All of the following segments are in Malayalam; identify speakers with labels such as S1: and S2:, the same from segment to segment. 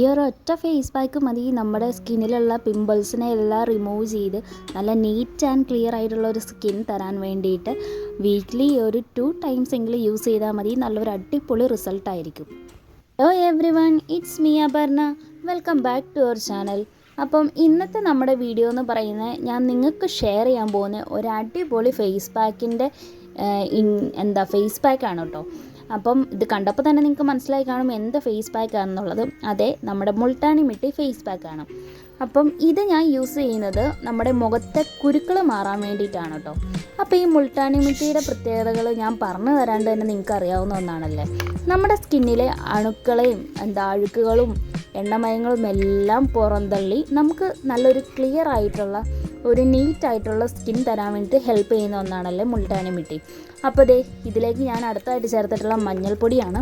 S1: ഈ ഒരു ഒറ്റ ഫേസ് പാക്ക് മതി. നമ്മുടെ സ്കിന്നിലുള്ള പിമ്പിൾസിനെ എല്ലാം റിമൂവ് ചെയ്ത് നല്ല നീറ്റ് ആൻഡ് ക്ലിയർ ആയിട്ടുള്ള ഒരു സ്കിൻ തരാൻ വേണ്ടിയിട്ട് വീക്ക്ലി ഒരു ടു ടൈംസ് എങ്കിലും യൂസ് ചെയ്താൽ മതി. നല്ലൊരു അടിപൊളി റിസൾട്ട് ആയിരിക്കും. Hello everyone it's me Aparna. Welcome back to our channel അപ്പം ഇന്നത്തെ നമ്മുടെ വീഡിയോ എന്ന് പറയുന്നത് ഞാൻ നിങ്ങൾക്ക് ഷെയർ ചെയ്യാൻ പോകുന്ന ഒരു അടിപൊളി ഫേസ് പാക്കിന്റെ എന്താ ഫേസ് പാക്കാണ് കേട്ടോ. അപ്പം ഇത് കണ്ടപ്പോൾ തന്നെ നിങ്ങൾക്ക് മനസ്സിലായി കാണും എന്ത് ഫേസ് പാക്ക് ആണെന്നുള്ളത്. അതെ നമ്മുടെ മുൾട്ടാണി മിട്ടി ഫേസ് പാക്ക് ആണ്. അപ്പം ഇത് ഞാൻ യൂസ് ചെയ്യുന്നത് നമ്മുടെ മുഖത്തെ കുരുക്കൾ മാറാൻ വേണ്ടിയിട്ടാണ് കേട്ടോ അപ്പോൾ ഈ മുൾട്ടാണി മിട്ടിയുടെ പ്രത്യേകതകൾ ഞാൻ പറഞ്ഞു തരാണ്ട് തന്നെ നിങ്ങൾക്ക് അറിയാവുന്ന ഒന്നാണല്ലേ. നമ്മുടെ സ്കിന്നിലെ അണുക്കളെയും എന്താ അഴുക്കുകളും എണ്ണമയങ്ങളും എല്ലാം പുറന്തള്ളി നമുക്ക് നല്ലൊരു ക്ലിയർ ആയിട്ടുള്ള ഒരു നീറ്റ് ആയിട്ടുള്ള സ്കിൻ തരാൻ വേണ്ടിയിട്ട് ഹെൽപ്പ് ചെയ്യുന്ന ഒന്നാണല്ലേ മുൾട്ടാനി മിട്ടി. അപ്പോൾ ദേ ഇതിലേക്ക് ഞാൻ അടുത്തായിട്ട് ചേർത്തിട്ടുള്ള മഞ്ഞൾപ്പൊടിയാണ്.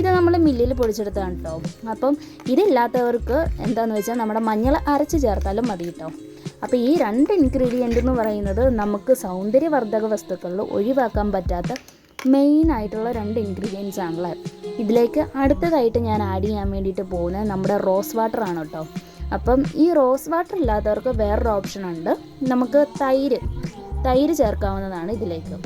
S1: ഇത് നമ്മൾ മില്ലിൽ പൊടിച്ചെടുത്താണ് കേട്ടോ അപ്പം ഇതില്ലാത്തവർക്ക് എന്താണെന്ന് വെച്ചാൽ നമ്മുടെ മഞ്ഞൾ അരച്ച് ചേർത്താലും മതി കേട്ടോ അപ്പോൾ ഈ രണ്ട് ഇൻഗ്രീഡിയന്റ് എന്ന് പറയുന്നത് നമുക്ക് സൗന്ദര്യവർദ്ധക വസ്തുക്കളിൽ ഒഴിവാക്കാൻ പറ്റാത്ത മെയിൻ ആയിട്ടുള്ള രണ്ട് ഇൻഗ്രീഡിയൻസ് ആണല്ലേ. ഇതിലേക്ക് അടുത്തതായിട്ട് ഞാൻ ആഡ് ചെയ്യാൻ വേണ്ടിയിട്ട് പോകുന്നത് നമ്മുടെ റോസ് വാട്ടർ ആണ് കേട്ടോ അപ്പം ഈ റോസ് വാട്ടർ ഇല്ലാത്തവർക്ക് വേറൊരു ഓപ്ഷൻ ഉണ്ട്. നമുക്ക് തൈര് തൈര് ചേർക്കാവുന്നതാണ് ഇതിലേക്ക്.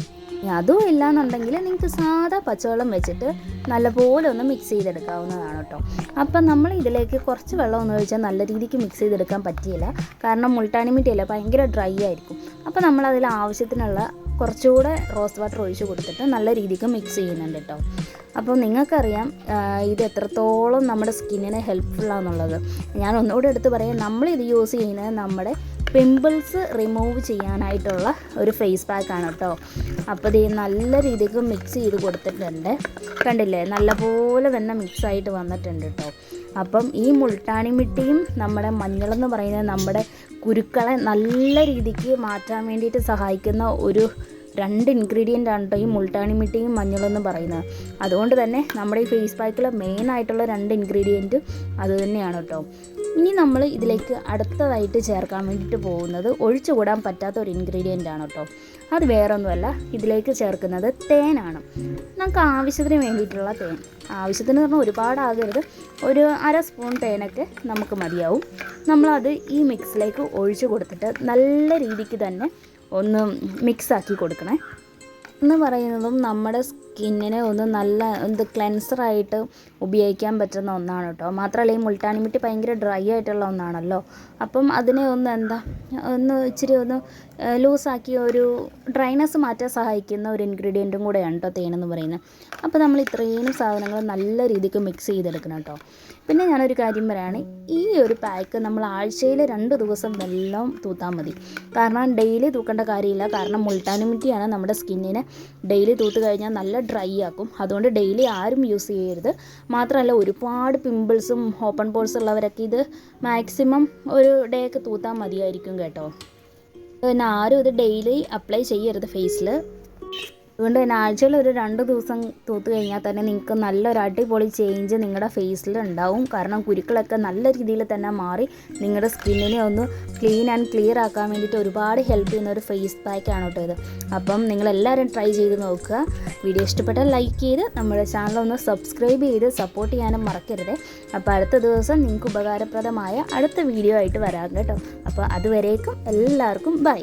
S1: അതും ഇല്ലാന്നുണ്ടെങ്കിൽ നിങ്ങൾക്ക് സാധാ പച്ചവെള്ളം വെച്ചിട്ട് നല്ലപോലെ ഒന്ന് മിക്സ് ചെയ്തെടുക്കാവുന്നതാണ് കേട്ടോ. അപ്പം നമ്മൾ ഇതിലേക്ക് കുറച്ച് വെള്ളം ഒന്ന് ഒഴിച്ചാൽ നല്ല രീതിക്ക് മിക്സ് ചെയ്തെടുക്കാൻ പറ്റിയില്ല. കാരണം മുൾട്ടാണി മിട്ടിയല്ല ഭയങ്കര ഡ്രൈ ആയിരിക്കും. അപ്പം നമ്മൾ അതിൽ ആവശ്യത്തിനുള്ള കുറച്ചുകൂടെ റോസ് വാട്ടർ ഒഴിച്ച് കൊടുത്തിട്ട് നല്ല രീതിക്ക് മിക്സ് ചെയ്യുന്നുണ്ട് കേട്ടോ അപ്പോൾ നിങ്ങൾക്കറിയാം ഇത് എത്രത്തോളം നമ്മുടെ സ്കിന്നിന് ഹെൽപ്ഫുള്ളാണെന്നുള്ളത് ഞാൻ ഒന്നുകൂടെ എടുത്ത് പറയാം നമ്മളിത് യൂസ് ചെയ്യുന്നത് നമ്മുടെ പിമ്പിൾസ് റിമൂവ് ചെയ്യാനായിട്ടുള്ള ഒരു ഫേസ് പാക്കാണ് കേട്ടോ അപ്പോൾ ഇത് നല്ല രീതിക്ക് മിക്സ് ചെയ്ത് കൊടുത്തിട്ടുണ്ട്. കണ്ടില്ലേ? നല്ലപോലെ തന്നെ മിക്സ് ആയിട്ട് വന്നിട്ടുണ്ട് കേട്ടോ അപ്പം ഈ മുൾട്ടാണി മിട്ടിയും നമ്മുടെ മഞ്ഞളെന്ന് പറയുന്നത് നമ്മുടെ കുരുക്കളെ നല്ല രീതിക്ക് മാറ്റാൻ വേണ്ടിയിട്ട് സഹായിക്കുന്ന ഒരു രണ്ട് ഇൻഗ്രീഡിയന്റ് ആണ് കേട്ടോ ഈ മുൾട്ടാണി മിട്ടിയും മഞ്ഞളെന്ന് പറയുന്നത്. അതുകൊണ്ട് തന്നെ നമ്മുടെ ഈ ഫേസ് പാക്കിലെ മെയിൻ ആയിട്ടുള്ള രണ്ട് ഇൻഗ്രീഡിയന്റ് അത് തന്നെയാണ് കേട്ടോ ഇനി നമ്മൾ ഇതിലേക്ക് അടുത്തതായിട്ട് ചേർക്കാൻ വേണ്ടിയിട്ട് പോകുന്നത് ഒഴിച്ചുകൂടാൻ പറ്റാത്ത ഒരു ഇൻഗ്രീഡിയന്റ് ആണ് കേട്ടോ അത് വേറൊന്നുമല്ല ഇതിലേക്ക് ചേർക്കുന്നത് തേനാണ്. നമുക്ക് ആവശ്യത്തിന് വേണ്ടിയിട്ടുള്ള തേൻ. ആവശ്യത്തിന് പറഞ്ഞാൽ ഒരുപാട് ആകരുത് ഒരു അര സ്പൂൺ തേനൊക്കെ നമുക്ക് മതിയാവും. നമ്മളത് ഈ മിക്സിലേക്ക് ഒഴിച്ചു കൊടുത്തിട്ട് നല്ല രീതിക്ക് തന്നെ ഒന്ന് മിക്സാക്കി കൊടുക്കണേ. എന്ന് പറയുന്നതും നമ്മുടെ സ്കിന്നിനെ ഒന്ന് നല്ല എന്ത് ക്ലെൻസറായിട്ട് ഉപയോഗിക്കാൻ പറ്റുന്ന ഒന്നാണ് കേട്ടോ. മാത്രമല്ല ഈ മുൾട്ടാണി മിട്ടി ഭയങ്കര ഡ്രൈ ആയിട്ടുള്ള ഒന്നാണല്ലോ. അപ്പം അതിനെ ഒന്ന് എന്താ ഒന്ന് ഇച്ചിരി ഒന്ന് ലൂസാക്കി ഒരു ഡ്രൈനെസ് മാറ്റാൻ സഹായിക്കുന്ന ഒരു ഇൻഗ്രീഡിയന്റും കൂടെയാണ് കേട്ടോ തേനെന്ന് പറയുന്നത്. അപ്പോൾ നമ്മൾ ഇത്രയും സാധനങ്ങൾ നല്ല രീതിക്ക് മിക്സ് ചെയ്തെടുക്കണം കേട്ടോ. പിന്നെ ഞാനൊരു കാര്യം പറയുകയാണ് ഈ ഒരു പാക്ക് നമ്മൾ ആഴ്ചയിൽ രണ്ട് ദിവസം വെള്ളം തൂത്താൽ മതി. കാരണം ഡെയിലി തൂക്കേണ്ട കാര്യമില്ല. കാരണം മുൾട്ടാനിമിറ്റിയാണ് നമ്മുടെ സ്കിന്നിനെ ഡെയിലി തൂത്ത് കഴിഞ്ഞാൽ നല്ല ഡ്രൈ ആക്കും. അതുകൊണ്ട് ഡെയിലി ആരും യൂസ് ചെയ്യരുത്. മാത്രമല്ല ഒരുപാട് പിമ്പിൾസും ഓപ്പൺ പോൾസ് ഉള്ളവരൊക്കെ ഇത് മാക്സിമം ഒരു ഡേ ഒക്കെ തൂത്താൽ മതിയായിരിക്കും കേട്ടോ. പിന്നെ ആരും ഇത് ഡെയിലി അപ്ലൈ ചെയ്യരുത് ഫേസിൽ അതുകൊണ്ട് തന്നെ ആഴ്ചയിൽ ഒരു രണ്ട് ദിവസം തൂത്ത് കഴിഞ്ഞാൽ തന്നെ നിങ്ങൾക്ക് നല്ലൊരു അടിപൊളി ചേഞ്ച് നിങ്ങളുടെ ഫേസിൽ ഉണ്ടാവും. കാരണം കുരുക്കളൊക്കെ നല്ല രീതിയിൽ തന്നെ മാറി നിങ്ങളുടെ സ്കിന്നിനെ ഒന്ന് ക്ലീൻ ആൻഡ് ക്ലിയർ ആക്കാൻ വേണ്ടിയിട്ട് ഒരുപാട് ഹെൽപ്പ് ചെയ്യുന്ന ഒരു ഫേസ് പാക്കാണ് കേട്ടോ ഇത്. അപ്പം നിങ്ങളെല്ലാവരും ട്രൈ ചെയ്ത് നോക്കുക. വീഡിയോ ഇഷ്ടപ്പെട്ടാൽ ലൈക്ക് ചെയ്ത് നമ്മുടെ ചാനൽ ഒന്ന് സബ്സ്ക്രൈബ് ചെയ്ത് സപ്പോർട്ട് ചെയ്യാനും മറക്കരുത്. അപ്പോൾ അടുത്ത ദിവസം നിങ്ങൾക്ക് ഉപകാരപ്രദമായ അടുത്ത വീഡിയോ ആയിട്ട് വരാം കേട്ടോ. അപ്പോൾ അതുവരേക്കും എല്ലാവർക്കും ബൈ